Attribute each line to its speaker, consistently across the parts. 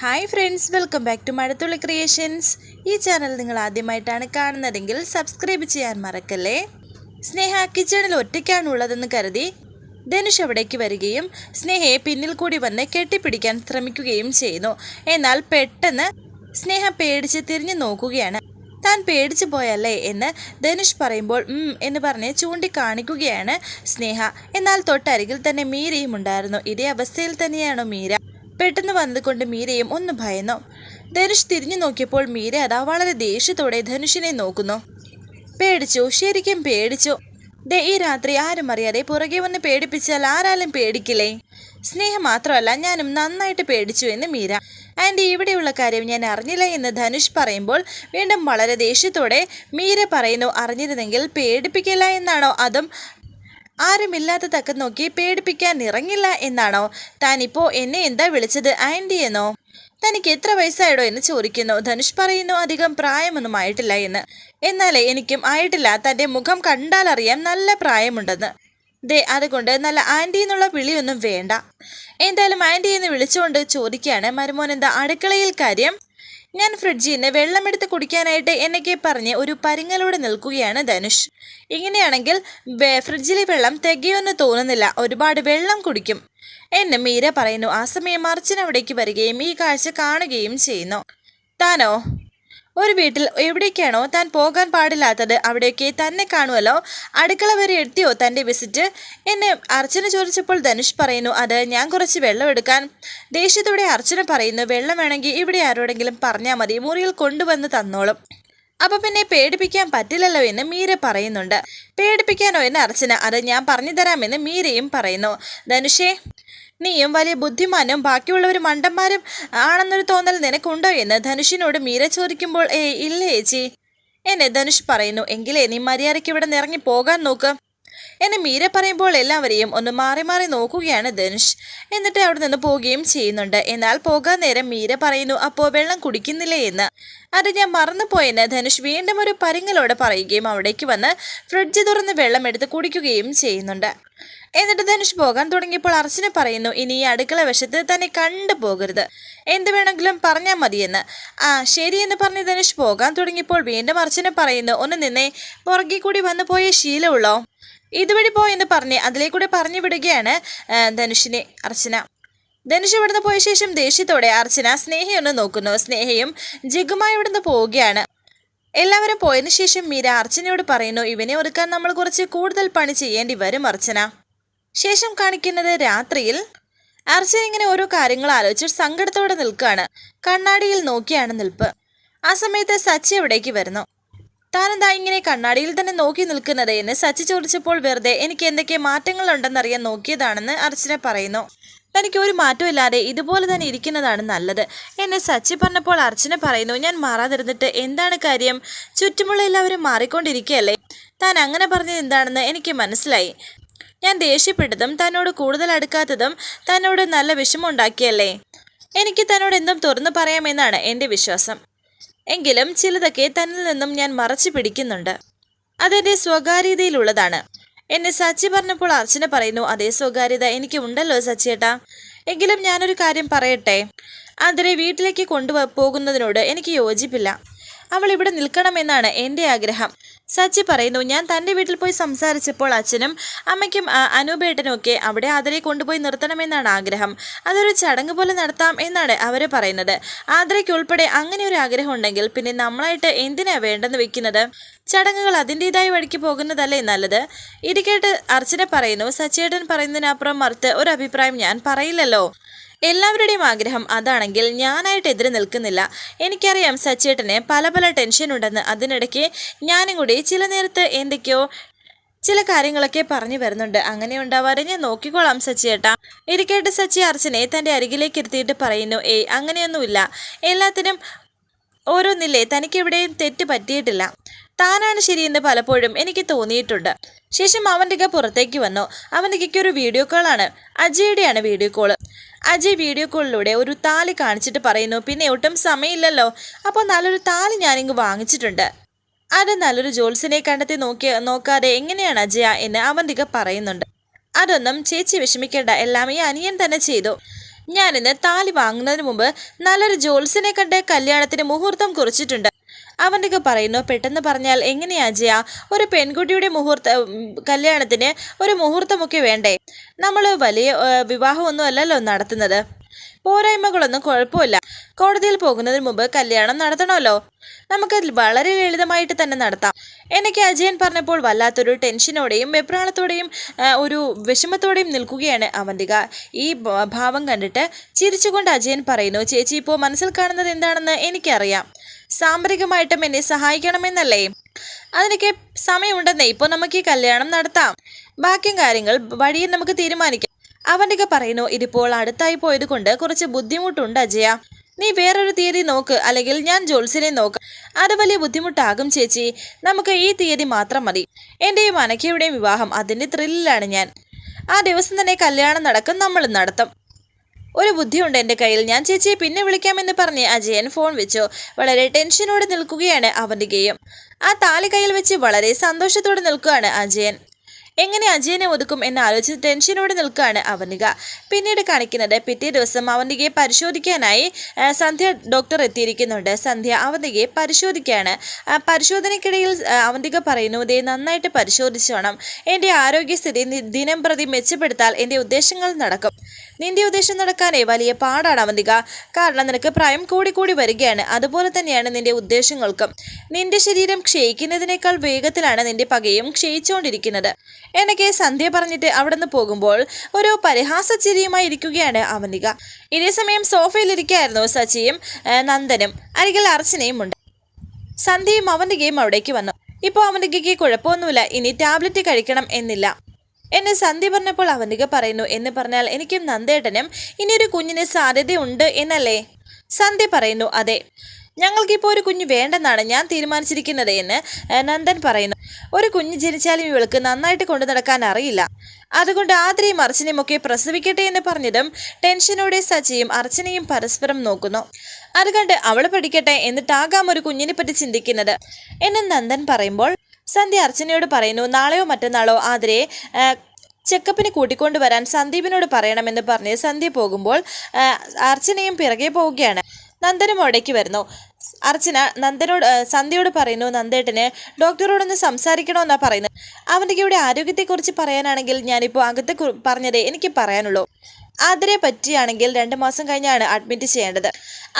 Speaker 1: Hi friends welcome back to Mazhathulli creations ഈ channel നിങ്ങൾ ആദ്യമായിട്ടാണ് കാണുന്നതെങ്കിൽ സബ്സ്ക്രൈബ് ചെയ്യാൻ മറക്കല്ലേ? സ്നേഹ കിച്ചണിൽ ഒറ്റയ്ക്കാണുള്ളതെന്ന് കരുതി ധനുഷ് അവിടേക്ക് വരികയും സ്നേഹയെ പിന്നിൽ കൂടി വന്ന് കെട്ടിപ്പിടിക്കാൻ ശ്രമിക്കുകയും ചെയ്യുന്നു. എന്നാൽ പെട്ടെന്ന് സ്നേഹ പേടിച്ച് തിരിഞ്ഞു നോക്കുകയാണ്. താൻ പേടിച്ചു പോയല്ലേ എന്ന് ധനുഷ് പറയുമ്പോൾ എന്ന് പറഞ്ഞ് ചൂണ്ടിക്കാണിക്കുകയാണ് സ്നേഹ. എന്നാൽ തൊട്ടരികിൽ തന്നെ മീരയും ഉണ്ടായിരുന്നു ഇതേ അവസ്ഥയിൽ തന്നെയാണോ മീര? പെട്ടെന്ന് വന്നതുകൊണ്ട് മീരയും ഒന്ന് ഭയന്നു. ധനുഷ് തിരിഞ്ഞു നോക്കിയപ്പോൾ മീര അതാ വളരെ ദേഷ്യത്തോടെ ധനുഷിനെ നോക്കുന്നു. പേടിച്ചു ശരിക്കും പേടിച്ചു. ദേ ഈ രാത്രി ആരും അറിയാതെ പുറകെ വന്ന് പേടിപ്പിച്ചാൽ ആരാലും പേടിക്കില്ലേ? സ്നേഹം മാത്രമല്ല ഞാനും നന്നായിട്ട് പേടിച്ചു എന്ന് മീര. ആന്റി ഇവിടെയുള്ള കാര്യം ഞാൻ അറിഞ്ഞില്ല എന്ന് ധനുഷ് പറയുമ്പോൾ വീണ്ടും വളരെ ദേഷ്യത്തോടെ മീര പറയുന്നു അറിഞ്ഞിരുന്നെങ്കിൽ പേടിപ്പിക്കില്ല എന്നാണോ? അതും ആരുമില്ലാത്ത തക്ക നോക്കി പേടിപ്പിക്കാൻ ഇറങ്ങില്ല എന്നാണോ? താനിപ്പോ എന്നെ എന്താ വിളിച്ചത് ആന്റി എന്നോ? തനിക്ക് എത്ര വയസ്സായിടോ എന്ന് ചോദിക്കുന്നു. ധനുഷ് പറയുന്നു അധികം പ്രായമൊന്നും ആയിട്ടില്ല എന്ന്. എന്നാലേ എനിക്കും ആയിട്ടില്ല. തന്റെ മുഖം കണ്ടാലറിയാം നല്ല പ്രായമുണ്ടെന്ന്. ദേ അതുകൊണ്ട് നല്ല ആന്റി എന്നുള്ള വിളിയൊന്നും വേണ്ട. എന്തായാലും ആന്റി എന്ന് വിളിച്ചുകൊണ്ട് ചോദിക്കുകയാണ്. മരുമോൻ എന്താ അടുക്കളയിൽ കാര്യം? ഞാൻ ഫ്രിഡ്ജിൽ നിന്ന് വെള്ളമെടുത്ത് കുടിക്കാനായിട്ട് എന്നൊക്കെ പറഞ്ഞ് ഒരു പരിങ്ങലോടെ നിൽക്കുകയാണ് ധനുഷ്. ഇങ്ങനെയാണെങ്കിൽ ഫ്രിഡ്ജിലെ വെള്ളം തികയൊന്ന് തോന്നുന്നില്ല. ഒരുപാട് വെള്ളം കുടിക്കും. എന്ന് മീര പറയുന്നു ആ സമയം അവിടേക്ക് വരികയും ഈ കാഴ്ച കാണുകയും ചെയ്യുന്നു. താനോ? ഒരു വീട്ടിൽ എവിടേക്കാണോ താൻ പോകാൻ പാടില്ലാത്തത് അവിടെയൊക്കെ തന്നെ കാണുമല്ലോ. അടുക്കള വരെ എത്തിയോ തന്റെ വിസിറ്റ് എന്നെ അർച്ചന ചോദിച്ചപ്പോൾ ധനുഷ് പറയുന്നു അത് ഞാൻ കുറച്ച് വെള്ളം എടുക്കാൻ. ദേഷ്യത്തോടെ അർച്ചന പറയുന്നു വെള്ളം വേണമെങ്കിൽ ഇവിടെ ആരോടെങ്കിലും പറഞ്ഞാൽ മതി മുറിയിൽ കൊണ്ടുവന്ന് തന്നോളും. അപ്പൊ പിന്നെ പേടിപ്പിക്കാൻ പറ്റില്ലല്ലോ എന്ന് മീര പറയുന്നുണ്ട്. പേടിപ്പിക്കാനോ എന്ന് അർച്ചന അത് ഞാൻ പറഞ്ഞു തരാമെന്ന് മീരയും പറയുന്നു. ധനുഷേ നീയും വലിയ ബുദ്ധിമാനും ബാക്കിയുള്ളവർ മണ്ടന്മാരും ആണെന്നൊരു തോന്നൽ നിനക്കുണ്ടോ എന്ന് ധനുഷിനോട് മീര ചോദിക്കുമ്പോൾ ഏ ഇല്ല ചേച്ചി എന്നെ ധനുഷ് പറയുന്നു എങ്കിലേ നീ മര്യാദയ്ക്ക് ഇവിടെ നിറങ്ങി പോകാൻ നോക്ക്. എന്നെ മീര പറയുമ്പോൾ എല്ലാവരെയും ഒന്ന് മാറി മാറി നോക്കുകയാണ് ധനുഷ്. എന്നിട്ട് അവിടെ നിന്ന് പോവുകയും ചെയ്യുന്നുണ്ട്. എന്നാൽ പോകാൻ നേരം മീര പറയുന്നു അപ്പോൾ വെള്ളം കുടിക്കുന്നില്ലേ എന്ന്. അത് ഞാൻ മറന്നുപോയെന്ന് ധനുഷ് വീണ്ടും ഒരു പരിങ്ങലോടെ പറയുകയും അവിടേക്ക് വന്ന് ഫ്രിഡ്ജ് തുറന്ന് വെള്ളം എടുത്ത് കുടിക്കുകയും ചെയ്യുന്നുണ്ട്. എന്നിട്ട് ധനുഷ് പോകാൻ തുടങ്ങിയപ്പോൾ അർച്ചന പറയുന്നു ഇനി ഈ അടുക്കള വശത്ത് തന്നെ കണ്ടു പോകരുത്. എന്ത് വേണമെങ്കിലും പറഞ്ഞാൽ മതിയെന്ന്. ആ ശരിയെന്ന് പറഞ്ഞ് ധനുഷ് പോകാൻ തുടങ്ങിയപ്പോൾ വീണ്ടും അർച്ചന പറയുന്നു ഒന്ന് നിന്നെ പുറകെ കൂടി വന്നു പോയ ശീലമുള്ളോ? ഇതുവഴി പോയെന്ന് പറഞ്ഞ് അതിലേക്കൂടെ പറഞ്ഞു വിടുകയാണ് ധനുഷിനെ അർച്ചന. ധനുഷ് ഇവിടുന്ന് പോയ ശേഷം ദേഷ്യത്തോടെ അർച്ചന സ്നേഹയൊന്ന് നോക്കുന്നു. സ്നേഹയും ജിഗുമായി ഇവിടുന്ന് പോവുകയാണ്. എല്ലാവരും പോയതിനു ശേഷം മീര അർച്ചനയോട് പറയുന്നു ഇവനെ ഒരുക്കാൻ നമ്മൾ കുറച്ച് കൂടുതൽ പണി ചെയ്യേണ്ടി വരും അർച്ചന. ശേഷം കാണിക്കുന്നത് രാത്രിയിൽ. അർച്ചന ഇങ്ങനെ ഓരോ കാര്യങ്ങൾ ആലോചിച്ച് സങ്കടത്തോടെ നിൽക്കുകയാണ്. കണ്ണാടിയിൽ നോക്കിയാണ് നിൽപ്പ്. ആ സമയത്ത് സച്ചി അവിടേക്ക് വരുന്നു. താനെന്താ ഇങ്ങനെ കണ്ണാടിയിൽ തന്നെ നോക്കി നിൽക്കുന്നത്? എന്ന് സച്ചി ചോദിച്ചപ്പോൾ വെറുതെ എനിക്ക് എന്തൊക്കെ മാറ്റങ്ങൾ മാറ്റങ്ങളുണ്ടെന്നറിയാൻ നോക്കിയതാണെന്ന് അർച്ചന പറയുന്നു. തനിക്ക് ഒരു മാറ്റമില്ലാതെ ഇതുപോലെ തന്നെ ഇരിക്കുന്നതാണ് നല്ലത്. എന്നെ സച്ചി പറഞ്ഞപ്പോൾ അർച്ചന പറയുന്നു ഞാൻ മാറാതിരുന്നിട്ട് എന്താണ് കാര്യം? ചുറ്റുമുള്ള എല്ലാവരും മാറിക്കൊണ്ടിരിക്കുകയല്ലേ? താൻ അങ്ങനെ പറഞ്ഞത് എന്താണെന്ന് എനിക്ക് മനസ്സിലായി. ഞാൻ ദേഷ്യപ്പെട്ടതും തന്നോട് കൂടുതൽ അടുക്കാത്തതും തന്നോട് നല്ല വിഷമമുണ്ടാക്കിയല്ലേ? എനിക്ക് തന്നോട് എന്തും തുറന്നു പറയാമെന്നാണ് എന്റെ വിശ്വാസം. എങ്കിലും ചിലതൊക്കെ തന്നിൽ നിന്നും ഞാൻ മറച്ചു പിടിക്കുന്നുണ്ട്. അതെന്റെ സ്വകാര്യതയിലുള്ളതാണ്. എന്നെ സച്ചി പറഞ്ഞപ്പോൾ അർച്ചന പറയുന്നു അതേ സ്വകാര്യത എനിക്ക് ഉണ്ടല്ലോ സച്ചിയേട്ടാ. എങ്കിലും ഞാനൊരു കാര്യം പറയട്ടെ? അതിനെ വീട്ടിലേക്ക് കൊണ്ടുപോകുന്നതിനോട് എനിക്ക് യോജിപ്പില്ല. അവൾ ഇവിടെ നിൽക്കണമെന്നാണ് എന്റെ ആഗ്രഹം. സച്ചി പറയുന്നു ഞാൻ തന്റെ വീട്ടിൽ പോയി സംസാരിച്ചപ്പോൾ അച്ഛനും അമ്മയ്ക്കും അനൂപേട്ടനും ഒക്കെ അവിടെ ആദരയെ കൊണ്ടുപോയി നിർത്തണമെന്നാണ് ആഗ്രഹം. അതൊരു ചടങ്ങ് പോലെ നടത്താം എന്നാണ് അവർ പറയുന്നത്. ആദരയ്ക്ക് ഉൾപ്പെടെ അങ്ങനെ ഒരു ആഗ്രഹം ഉണ്ടെങ്കിൽ പിന്നെ നമ്മളായിട്ട് എന്തിനാ വേണ്ടെന്ന് വെക്കുന്നത്? ചടങ്ങുകൾ അതിന്റെതായ വഴിക്ക് പോകുന്നതല്ലേ നല്ലത്? ഇത് അർച്ചന പറയുന്നു സച്ചേട്ടൻ പറയുന്നതിനപ്പുറം മറുത്ത് ഒരു അഭിപ്രായം ഞാൻ പറയില്ലല്ലോ. എല്ലാവരുടെയും ആഗ്രഹം അതാണെങ്കിൽ ഞാനായിട്ട് എതിരെ നിൽക്കുന്നില്ല. എനിക്കറിയാം സച്ചേട്ടന് പല പല ടെൻഷൻ ഉണ്ടെന്ന്. അതിനിടയ്ക്ക് ഞാനും കൂടി ചില നേരത്ത് എന്തൊക്കെയോ ചില കാര്യങ്ങളൊക്കെ പറഞ്ഞു വരുന്നുണ്ട്. അങ്ങനെ ഉണ്ടാവാതെ ഞാൻ നോക്കിക്കോളാം സച്ചിയേട്ടാ ഇരിക്കേട്ട് സച്ചി അർച്ചനെ തന്റെ അരികിലേക്ക് ഇരുത്തിയിട്ട് പറയുന്നു ഏയ് അങ്ങനെയൊന്നുമില്ല. എല്ലാത്തിനും ഓരോന്നില്ലേ? തനിക്കെവിടെയും തെറ്റ് പറ്റിയിട്ടില്ല. താനാണ് ശരിയെന്ന് പലപ്പോഴും എനിക്ക് തോന്നിയിട്ടുണ്ട്. ശേഷം അവന്റെ പുറത്തേക്ക് വന്നു. അവന്റെ ഒരു വീഡിയോ കോളാണ് അജയുടെയാണ് വീഡിയോ കോൾ അജയ് വീഡിയോ കോളിലൂടെ ഒരു താലി കാണിച്ചിട്ട് പറയുന്നു പിന്നെ ഒട്ടും സമയമില്ലല്ലോ. അപ്പോൾ നല്ലൊരു താലി ഞാനിങ്ങ് വാങ്ങിച്ചിട്ടുണ്ട്. അത് നല്ലൊരു ജോൽസിനെ കണ്ടെത്തി നോക്കി നോക്കാതെ എങ്ങനെയാണ് അജയ എന്ന് അവന്തിക പറയുന്നുണ്ട്. അതൊന്നും ചേച്ചി വിഷമിക്കേണ്ട. എല്ലാം ഈ അനിയൻ തന്നെ ചെയ്തു. ഞാനിന്ന് താലി വാങ്ങുന്നതിന് മുമ്പ് നല്ലൊരു ജോൽസിനെ കണ്ട് കല്യാണത്തിന് മുഹൂർത്തം കുറിച്ചിട്ടുണ്ട്. അവന്റെയൊക്കെ പറയുന്നു പെട്ടെന്ന് പറഞ്ഞാൽ എങ്ങനെയാ അജയ? ഒരു പെൺകുട്ടിയുടെ മുഹൂർത്ത കല്യാണത്തിന് ഒരു മുഹൂർത്തമൊക്കെ വേണ്ടേ? നമ്മൾ വലിയ വിവാഹമൊന്നും അല്ലല്ലോ നടത്തുന്നത്. പോരായ്മകളൊന്നും കുഴപ്പമില്ല. കോടതിയിൽ പോകുന്നതിന് മുമ്പ് കല്യാണം നടത്തണമല്ലോ. നമുക്ക് വളരെ ലളിതമായിട്ട് തന്നെ നടത്താം. എനിക്ക് അജയൻ പറഞ്ഞപ്പോൾ വല്ലാത്തൊരു ടെൻഷനോടെയും വെപ്രാളത്തോടെയും ഒരു വിഷമത്തോടെയും നിൽക്കുകയാണ് അവന്തിക. ഈ ഭാവം കണ്ടിട്ട് ചിരിച്ചുകൊണ്ട് അജയൻ പറയുന്നു ചേച്ചി ഇപ്പോൾ മനസ്സിൽ കാണുന്നത് എന്താണെന്ന് എനിക്കറിയാം. സാമ്പത്തികമായിട്ടും എന്നെ സഹായിക്കണമെന്നല്ലേ? അതിനൊക്കെ സമയമുണ്ടെന്നേ ഇപ്പോൾ നമുക്ക് ഈ കല്യാണം നടത്താം. ബാക്കിയും കാര്യങ്ങൾ വഴിയിൽ നമുക്ക് തീരുമാനിക്കാം. അവന്റെയൊക്കെ പറയുന്നു ഇതിപ്പോൾ അടുത്തായി പോയത് കൊണ്ട് കുറച്ച് ബുദ്ധിമുട്ടുണ്ട് അജയ. നീ വേറൊരു തീയതി നോക്ക് അല്ലെങ്കിൽ ഞാൻ ജോൽസിനെ നോക്ക്. അത് വലിയ ബുദ്ധിമുട്ടാകും ചേച്ചി. നമുക്ക് ഈ തീയതി മാത്രം മതി. എന്റെയും അനക്കയുടെയും വിവാഹം അതിന്റെ ത്രില്ലിലാണ് ഞാൻ. ആ ദിവസം തന്നെ കല്യാണം നടക്കും നമ്മൾ നടത്തും. ഒരു ബുദ്ധിയുണ്ട് എന്റെ കയ്യിൽ. ഞാൻ ചേച്ചിയെ പിന്നെ വിളിക്കാമെന്ന് പറഞ്ഞ് അജയൻ ഫോൺ വെച്ചു. വളരെ ടെൻഷനോടെ നിൽക്കുകയാണ് അവന്തികയും ആ താലി കയ്യിൽ വെച്ച് വളരെ സന്തോഷത്തോടെ നിൽക്കുകയാണ് അജയൻ. എങ്ങനെ അജയനെ ഒതുക്കും എന്ന് ആലോചിച്ച് ടെൻഷനോടെ നിൽക്കുകയാണ് അവനിക. പിന്നീട് കാണിക്കുന്നത് പിറ്റേ ദിവസം അവന്തികയെ പരിശോധിക്കാനായി സന്ധ്യ ഡോക്ടർ എത്തിയിരിക്കുന്നുണ്ട്. സന്ധ്യ അവന്തികയെ പരിശോധിക്കുകയാണ്. പരിശോധനയ്ക്കിടയിൽ അവന്തിക പറയുന്നു ഇതേ നന്നായിട്ട് പരിശോധിച്ചോണം. എന്റെ ആരോഗ്യസ്ഥിതി ദിനം പ്രതി മെച്ചപ്പെടുത്താൽ എന്റെ ഉദ്ദേശങ്ങൾ നടക്കും. നിന്റെ ഉദ്ദേശം നടക്കാനേ വലിയ പാടാണ് അവന്തിക. കാരണം നിനക്ക് പ്രായം കൂടി കൂടി വരികയാണ്. അതുപോലെ തന്നെയാണ് നിന്റെ ഉദ്ദേശങ്ങൾക്കും. നിന്റെ ശരീരം ക്ഷയിക്കുന്നതിനേക്കാൾ വേഗത്തിലാണ് നിന്റെ പകയും ക്ഷയിച്ചുകൊണ്ടിരിക്കുന്നത്. എനിക്ക് സന്ധ്യ പറഞ്ഞിട്ട് അവിടെ നിന്ന് പോകുമ്പോൾ ഒരു പരിഹാസ ചിരിയുമായി ഇരിക്കുകയാണ് അവന്തിക. ഇതേസമയം സോഫയിലിരിക്കായിരുന്നു സച്ചിയും നന്ദനും അരികിൽ അർച്ചനയും ഉണ്ട്. സന്ധ്യയും അവന്തികയും അവിടേക്ക് വന്നു. ഇപ്പോൾ അവന്തികയ്ക്ക് കുഴപ്പമൊന്നുമില്ല. ഇനി ടാബ്ലറ്റ് കഴിക്കണം എന്നില്ല. എന്നെ സന്ധ്യ പറഞ്ഞപ്പോൾ അവന്തിക പറയുന്നു എന്ന് പറഞ്ഞാൽ എനിക്കും നന്ദേട്ടനും ഇനിയൊരു കുഞ്ഞിന് സാധ്യതയുണ്ട് എന്നല്ലേ? സന്ധ്യ പറയുന്നു അതെ. ഞങ്ങൾക്കിപ്പോൾ ഒരു കുഞ്ഞ് വേണ്ടെന്നാണ് ഞാൻ തീരുമാനിച്ചിരിക്കുന്നത് എന്ന് നന്ദൻ പറയുന്നു. ഒരു കുഞ്ഞ് ജനിച്ചാലും ഇവൾക്ക് നന്നായിട്ട് കൊണ്ടു നടക്കാൻ അറിയില്ല. അതുകൊണ്ട് ആദ്രയും അർച്ചനയും ഒക്കെ പ്രസവിക്കട്ടെ എന്ന് പറഞ്ഞതും ടെൻഷനോടെ സജിയും അർച്ചനയും പരസ്പരം നോക്കുന്നു. അത് കണ്ട് അവൾ പഠിക്കട്ടെ എന്നിട്ടാകാം ഒരു കുഞ്ഞിനെ പറ്റി ചിന്തിക്കുന്നത്. എന്ന് നന്ദൻ പറയുമ്പോൾ സന്ധ്യ അർച്ചനയോട് പറയുന്നു നാളെയോ മറ്റന്നാളോ ആതിരയെ ആ, ചെക്കപ്പിന് കൂട്ടിക്കൊണ്ടു വരാൻ സന്ദീപിനോട് പറയണമെന്ന് പറഞ്ഞ് സന്ധ്യ പോകുമ്പോൾ അർച്ചനയും പിറകെ പോവുകയാണ്. നന്ദനും ഒടയ്ക്ക് വരുന്നു. അർച്ചന നന്ദനോട് സന്ധ്യയോട് പറയുന്നു നന്ദേട്ടന് ഡോക്ടറോടൊന്ന് സംസാരിക്കണമെന്നാണ് പറയുന്നത്. അവന്റെ ഇവിടെ ആരോഗ്യത്തെക്കുറിച്ച് പറയാനാണെങ്കിൽ ഞാനിപ്പോൾ അകത്തെ പറഞ്ഞതേ എനിക്ക് പറയാനുള്ളൂ. അതിനെ പറ്റിയാണെങ്കിൽ രണ്ട് മാസം കഴിഞ്ഞാണ് അഡ്മിറ്റ് ചെയ്യേണ്ടത്.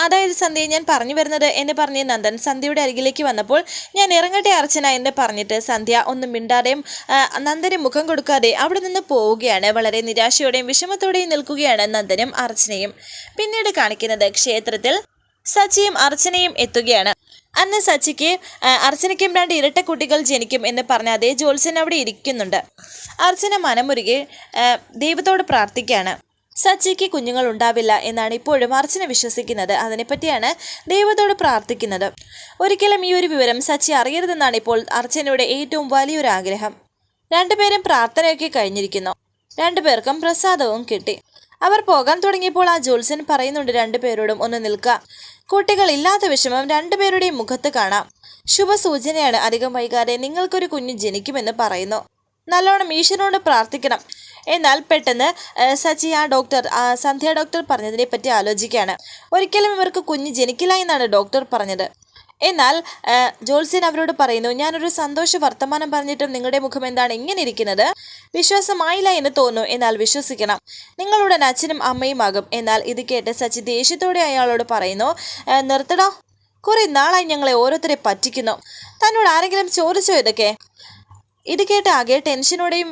Speaker 1: അതായത് സന്ധ്യ ഞാൻ പറഞ്ഞു വരുന്നത് എന്ന് പറഞ്ഞ് നന്ദൻ സന്ധ്യയുടെ അരികിലേക്ക് വന്നപ്പോൾ ഞാൻ ഇറങ്ങട്ടെ അർച്ചന എന്ന് പറഞ്ഞിട്ട് സന്ധ്യ ഒന്നും മിണ്ടാതെയും നന്ദന് മുഖം കൊടുക്കാതെ അവിടെ നിന്ന് പോവുകയാണ്. വളരെ നിരാശയോടെയും വിഷമത്തോടെയും നിൽക്കുകയാണ് നന്ദനും അർച്ചനയും. പിന്നീട് കാണിക്കുന്നത് ക്ഷേത്രത്തിൽ സച്ചിയും അർച്ചനയും എത്തുകയാണ്. അന്ന് സച്ചിക്ക് അർച്ചനയ്ക്കും രണ്ട് ഇരട്ട കുട്ടികൾ ജനിക്കും എന്ന് പറഞ്ഞ അതേ ജോത്സ്യൻ അവിടെ ഇരിക്കുന്നുണ്ട്. അർച്ചന മനമുരുകെ ദൈവത്തോട് പ്രാർത്ഥിക്കുകയാണ്. സച്ചിക്ക് കുഞ്ഞുങ്ങൾ ഉണ്ടാവില്ല എന്നാണ് ഇപ്പോഴും അർച്ചന വിശ്വസിക്കുന്നത്. അതിനെപ്പറ്റിയാണ് ദൈവത്തോട് പ്രാർത്ഥിക്കുന്നത്. ഒരിക്കലും ഈ ഒരു വിവരം സച്ചി അറിയരുതെന്നാണ് ഇപ്പോൾ അർച്ചനയുടെ ഏറ്റവും വലിയൊരു ആഗ്രഹം. രണ്ടുപേരും പ്രാർത്ഥനയൊക്കെ കഴിഞ്ഞിരിക്കുന്നു. രണ്ടുപേർക്കും പ്രസാദവും കിട്ടി. അവർ പോകാൻ തുടങ്ങിയപ്പോൾ ആ ജോത്സൻ പറയുന്നുണ്ട് രണ്ടുപേരോടും ഒന്ന് നിൽക്കുക കുട്ടികളില്ലാത്ത വിഷമം രണ്ടുപേരുടെയും മുഖത്ത് കാണാം. ശുഭസൂചനയാണ്. അധികം വൈകാതെ നിങ്ങൾക്കൊരു കുഞ്ഞ് ജനിക്കുമെന്ന് പറയുന്നു. നല്ലോണം ഈശ്വരനോട് പ്രാർത്ഥിക്കണം. എന്നാൽ പെട്ടെന്ന് സജി ആ ഡോക്ടർ സന്ധ്യ ഡോക്ടർ പറഞ്ഞതിനെ പറ്റി ആലോചിക്കുകയാണ്. ഒരിക്കലും ഇവർക്ക് കുഞ്ഞ് ജനിക്കില്ല എന്നാണ് ഡോക്ടർ പറഞ്ഞത്. എന്നാൽ ജോത്സ്യൻ അവരോട് പറയുന്നു ഞാനൊരു സന്തോഷ വർത്തമാനം പറഞ്ഞിട്ടും നിങ്ങളുടെ മുഖം എന്താണ് ഇങ്ങനെ ഇരിക്കുന്നത്? വിശ്വാസമായില്ല എന്ന് തോന്നുന്നു. എന്നാൽ വിശ്വസിക്കണം. നിങ്ങളുടെ അച്ഛനും അമ്മയും ആകും. എന്നാൽ ഇത് കേട്ട് സച്ചി ദേഷ്യത്തോടെ അയാളോട് പറയുന്നു "ആ, നിർത്തടോ. കുറെ നാളായി ഞങ്ങളെ ഓരോരുത്തരെ പറ്റിക്കുന്നു. തന്നോട് ആരെങ്കിലും ചോദിച്ചോ ഇതൊക്കെ? ഇത് കേട്ട് ആകെ ടെൻഷനോടെയും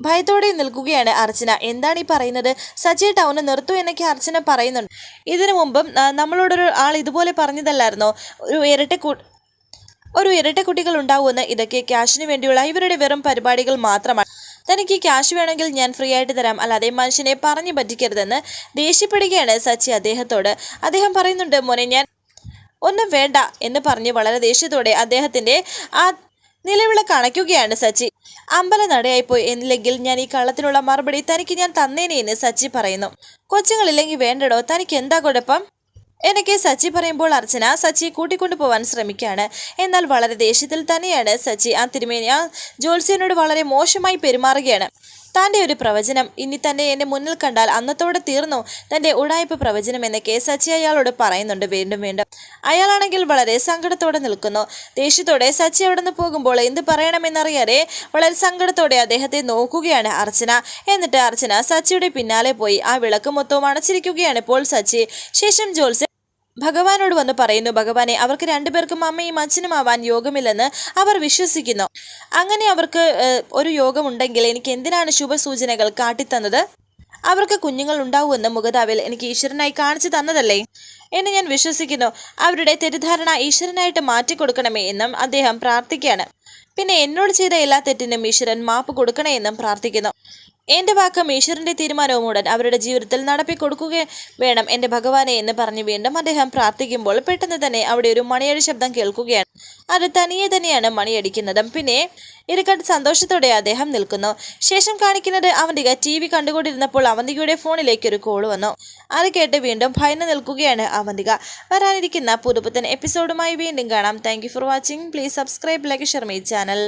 Speaker 1: ഭയത്തോടെ നിൽക്കുകയാണ് അർച്ചന. എന്താണ് ഈ പറയുന്നത്? സജി ടൗണ് നിർത്തൂ എന്നൊക്കെ അർച്ചന പറയുന്നുണ്ട്. ഇതിനു മുമ്പും നമ്മളോടൊരു ആൾ ഇതുപോലെ പറഞ്ഞതല്ലായിരുന്നോ? ഒരു ഇരട്ട ഒരു ഇരട്ട കുട്ടികൾ ഉണ്ടാവുമെന്ന് ഇതൊക്കെ ക്യാഷിന് വേണ്ടിയുള്ള ഇവരുടെ വെറും പരിപാടികൾ മാത്രമാണ്. തനിക്ക് ക്യാഷ് വേണമെങ്കിൽ ഞാൻ ഫ്രീ ആയിട്ട് തരാം. അല്ലാതെ മനുഷ്യനെ പറഞ്ഞു പറ്റിക്കരുതെന്ന് ദേഷ്യപ്പെടുകയാണ് സച്ചി അദ്ദേഹത്തോട്. അദ്ദേഹം പറയുന്നുണ്ട് മോനെ ഞാൻ ഒന്നും വേണ്ട എന്ന് പറഞ്ഞ് വളരെ ദേഷ്യത്തോടെ അദ്ദേഹത്തിന്റെ ആ നിലവിളക്ക് അണയ്ക്കുകയാണ് സച്ചി. അമ്പല നടയായിപ്പോയി എന്നില്ലെങ്കിൽ ഞാൻ ഈ കള്ളത്തിനുള്ള മറുപടി തനിക്ക് ഞാൻ തന്നേനെ എന്ന് സച്ചി പറയുന്നു. കൊച്ചുങ്ങളില്ലെങ്കിൽ വേണ്ടടോ തനിക്ക് എന്താ കുഴപ്പം? എനിക്ക് സച്ചി പറയുമ്പോൾ അർച്ചന സച്ചി കൂട്ടിക്കൊണ്ടു പോവാൻ ശ്രമിക്കുകയാണ്. എന്നാൽ വളരെ ദേഷ്യത്തിൽ തന്നെയാണ് സച്ചി ആ തിരുമേനി ആ ജോത്സ്യനോട് വളരെ മോശമായി പെരുമാറുകയാണ്. തന്റെ ഒരു പ്രവചനം ഇനി തന്നെ എന്നെ മുന്നിൽ കണ്ടാൽ അന്നത്തോടെ തീർന്നു? തന്റെ ഉടായ്പ പ്രവചനം എന്നൊക്കെ സച്ചി അയാളോട് പറയുന്നുണ്ട് വീണ്ടും വീണ്ടും. അയാളാണെങ്കിൽ വളരെ സങ്കടത്തോടെ നിൽക്കുന്നു. ദേഷ്യത്തോടെ സച്ചി അവിടെ നിന്ന് പോകുമ്പോൾ എന്ത് പറയണമെന്നറിയാതെ വളരെ സങ്കടത്തോടെ അദ്ദേഹത്തെ നോക്കുകയാണ് അർച്ചന. എന്നിട്ട് അർച്ചന സച്ചിയുടെ പിന്നാലെ പോയി. ആ വിളക്ക് മൊത്തവും അണച്ചിരിക്കുകയാണ് ഇപ്പോൾ സച്ചി. ശേഷം ജോത്സ്യൻ ഭഗവാനോട് വന്ന് പറയുന്നു ഭഗവാനെ അവർക്ക് രണ്ടുപേർക്കും അമ്മയും അച്ഛനും ആവാൻ യോഗമില്ലെന്ന് അവർ വിശ്വസിക്കുന്നു. അങ്ങനെ അവർക്ക് ഒരു യോഗമുണ്ടെങ്കിൽ എനിക്ക് എന്തിനാണ് ശുഭസൂചനകൾ കാട്ടിത്തന്നത്? അവർക്ക് കുഞ്ഞുങ്ങൾ ഉണ്ടാവുമെന്ന് മുഖതാവിൽ എനിക്ക് ഈശ്വരനായി കാണിച്ചു തന്നതല്ലേ? എന്ന് ഞാൻ വിശ്വസിക്കുന്നു. അവരുടെ തെറ്റിദ്ധാരണ ഈശ്വരനായിട്ട് മാറ്റിക്കൊടുക്കണമേ എന്നും അദ്ദേഹം പ്രാർത്ഥിക്കുകയാണ്. പിന്നെ എന്നോട് ചെയ്ത എല്ലാ തെറ്റിനും ഈശ്വരൻ മാപ്പ് കൊടുക്കണേ എന്നും പ്രാർത്ഥിക്കുന്നു. എന്റെ വാക്കും ഈശ്വരന്റെ തീരുമാനവും ഉടൻ അവരുടെ ജീവിതത്തിൽ നടപ്പിക്കൊടുക്കുക വേണം എന്റെ ഭഗവാനെ എന്ന് പറഞ്ഞു വീണ്ടും അദ്ദേഹം പ്രാർത്ഥിക്കുമ്പോൾ പെട്ടെന്ന് തന്നെ അവിടെ ഒരു മണിയടി ശബ്ദം കേൾക്കുകയാണ്. അത് തനിയെ തന്നെയാണ് മണിയടിക്കുന്നതും. പിന്നെ ഇരക്കട്ട് സന്തോഷത്തോടെ അദ്ദേഹം നിൽക്കുന്നു. ശേഷം കാണിക്കുന്നത് അവന്തിക ടി വി കണ്ടുകൊണ്ടിരുന്നപ്പോൾ അവന്തികയുടെ ഫോണിലേക്ക് ഒരു കോൾ വന്നു. അത് കേട്ട് വീണ്ടും ഭയന്ന് നിൽക്കുകയാണ് അവന്തിക. വരാനിരിക്കുന്ന പുതുപുത്തൻ എപ്പിസോഡുമായി വീണ്ടും കാണാം. Thank for watching please subscribe like share channel